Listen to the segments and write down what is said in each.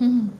음.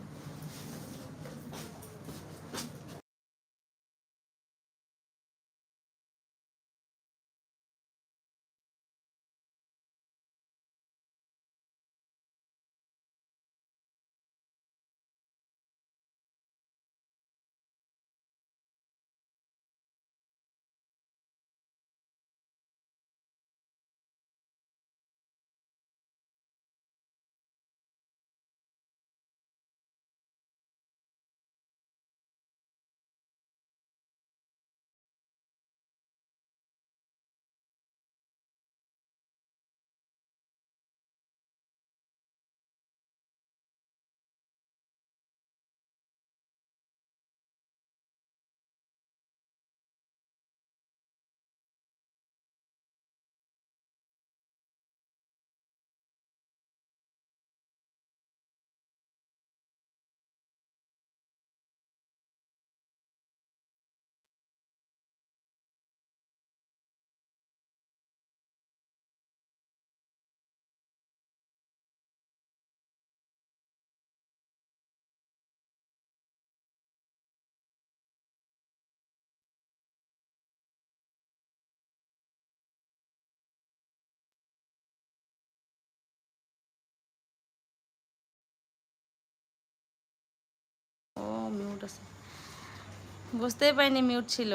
বুঝতেই পারিনি মিউট ছিল।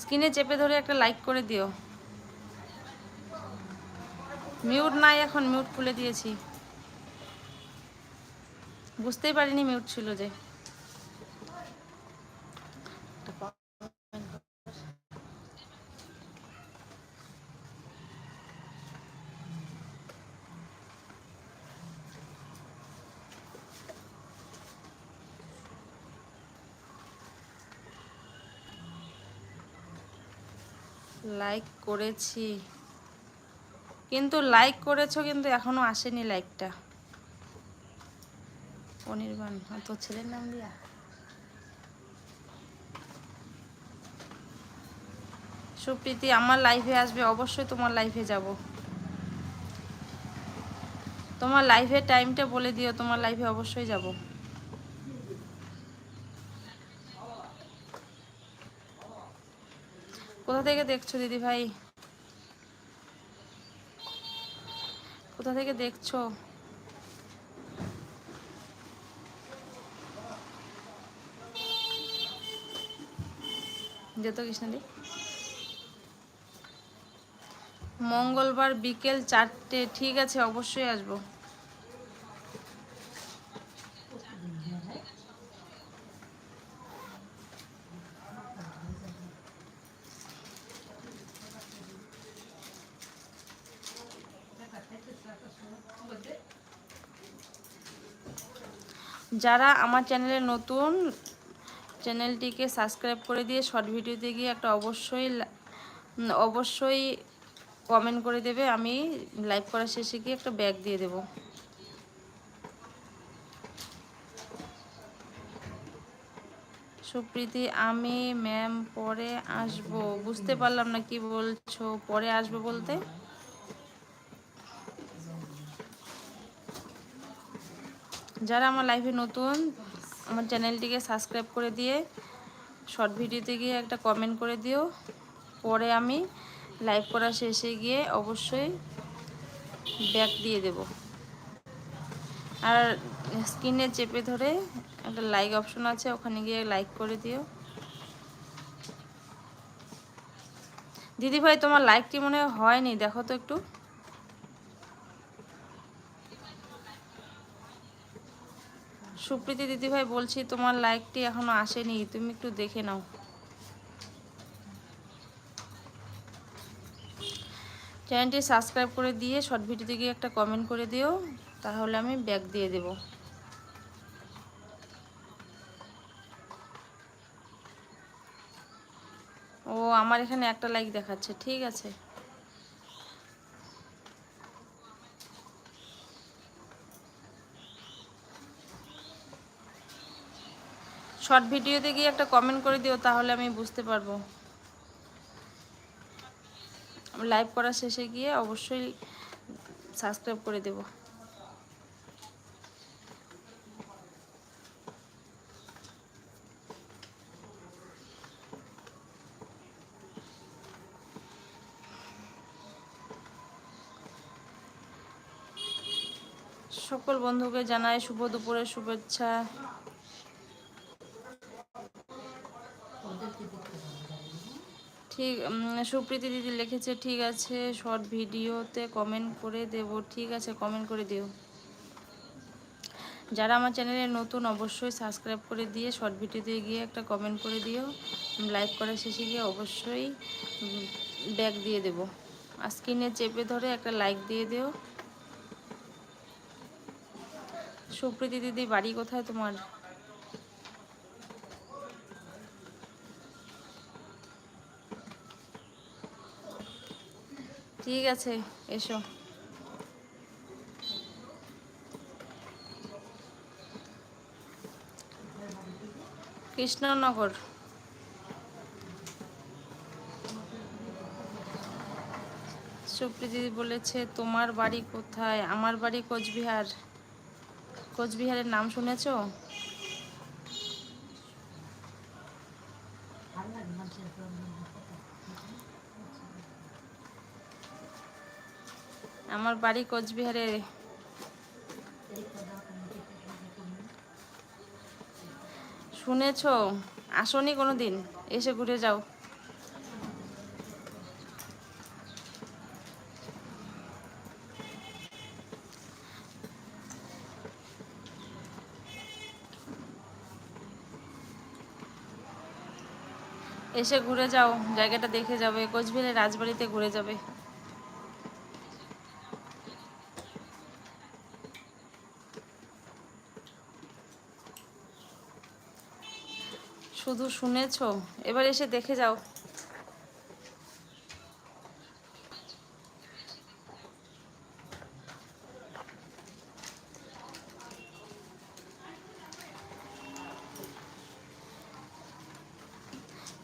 স্ক্রিনে চেপে ধরে একটা লাইক করে দিও। মিউট নাই এখন মিউট খুলে দিয়েছি। বুঝতেই পারিনি মিউট ছিল যে। লাইক করেছি। কিন্তু লাইক করেছ কিন্তু এখনও আসেনি লাইকটা অনির্বাণ তোর ছেলের নাম দিয়া? সুপ্রীতি, আমার লাইফে আসবে, অবশ্যই তোমার লাইফে যাব। তোমার লাইফের টাইমটা বলে দিও, তোমার লাইফে অবশ্যই যাব। কোথা থেকে দেখছ দিদি ভাই কোথা থেকে দেখছ? যেত কৃষ্ণাদি মঙ্গলবার বিকেল চারটে, ঠিক আছে, অবশ্যই আসব। যারা আমার চ্যানেলে নতুন, চ্যানেলটিকে সাবস্ক্রাইব করে দিয়ে শর্ট ভিডিওতে গিয়ে একটা অবশ্যই অবশ্যই কমেন্ট করে দেবে, আমি লাইভ করার শেষে গিয়ে একটা ব্যাগ দিয়ে দেব। সুপ্রীতি, আমি ম্যাম পরে আসব। বুঝতে পারলাম না কি বলছো, পরে আসবে বলতে? যারা আমার লাইফে নতুন, আমার চ্যানেলটিকে সাবস্ক্রাইব করে দিয়ে শর্ট ভিডিওতে গিয়ে একটা কমেন্ট করে দিও। পরে আমি লাইভ করা শেষে গিয়ে অবশ্যই ব্যাক দিয়ে দেব। আর স্ক্রিনে চেপে ধরে একটা লাইক অপশন আছে, ওখানে গিয়ে লাইক করে দিও। দিদি ভাই তোমার লাইকটি মনে হয় হয়নি? দেখো তো একটু। সুপ্রীতি দিদিভাই বলছি, তোমার লাইকটি এখনও আসেনি, তুমি একটু দেখে নাও। চ্যানেলটি সাবস্ক্রাইব করে দিয়ে শর্ট ভিডিওতে গিয়ে একটা কমেন্ট করে দিও, তাহলে আমি ব্যাক দিয়ে দেব। ও, আমার এখানে একটা লাইক দেখাচ্ছে, ঠিক আছে। শর্ট ভিডিওতে গিয়ে একটা কমেন্ট করে দিও, তাহলে আমি বুঝতে পারব। লাইভ করা শেষে গিয়ে অবশ্যই সাবস্ক্রাইব করে দেব। সকল বন্ধুকে জানাই শুভ দুপুরের শুভেচ্ছা। ঠিক সুপ্রীতি দিদি লিখেছে, ঠিক আছে, শর্ট ভিডিওতে কমেন্ট করে দেব, ঠিক আছে কমেন্ট করে দিও। যারা আমার চ্যানেলে নতুন, অবশ্যই সাবস্ক্রাইব করে দিয়ে শর্ট ভিডিওতে গিয়ে একটা কমেন্ট করে দিও। লাইক করার শেষে গিয়ে অবশ্যই ব্যাগ দিয়ে দেব। আর স্ক্রিনে চেপে ধরে একটা লাইক দিয়ে দিও। সুপ্রীতি দিদি, বাড়ি কোথায় তোমার? ঠিক আছে, এসো। কৃষ্ণনগর। সুপ্রীতি বলেছে, তোমার বাড়ি কোথায়? আমার বাড়ি কোচবিহার। কোচবিহারের নাম শুনেছো? আমার বাড়ি কোচবিহারে। শুনেছো? আসনি কোনো দিন এসে ঘুরে যাও। এসে ঘুরে যাও, জায়গাটা দেখে যাবে। কোচবিহারের রাজবাড়িতে ঘুরে যাবে। শুধু শুনেছো? এবার এসে দেখে যাও।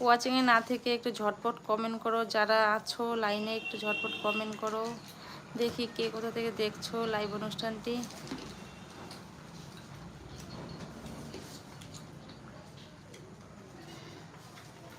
ওয়াচিংয়ে না থেকে একটু ঝটপট কমেন্ট করো। যারা আছো লাইনে একটু ঝটপট কমেন্ট করো। দেখি কে কোথা থেকে দেখছ লাইভ অনুষ্ঠানটি।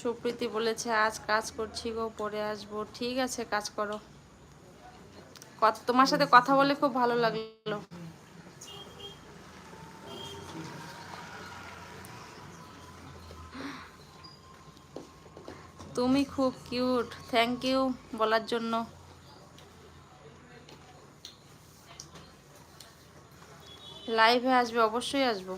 সুপ্রীতি বলেছে, আজ কাজ করছি গো, পরে আসব। ঠিক আছে, কাজ করো। তোমার সাথে কথা বলে খুব ভালো লাগল। তুমি খুব কিউট, থ্যাংক ইউ বলার জন্য। লাইভে আসবে, অবশ্যই আসব।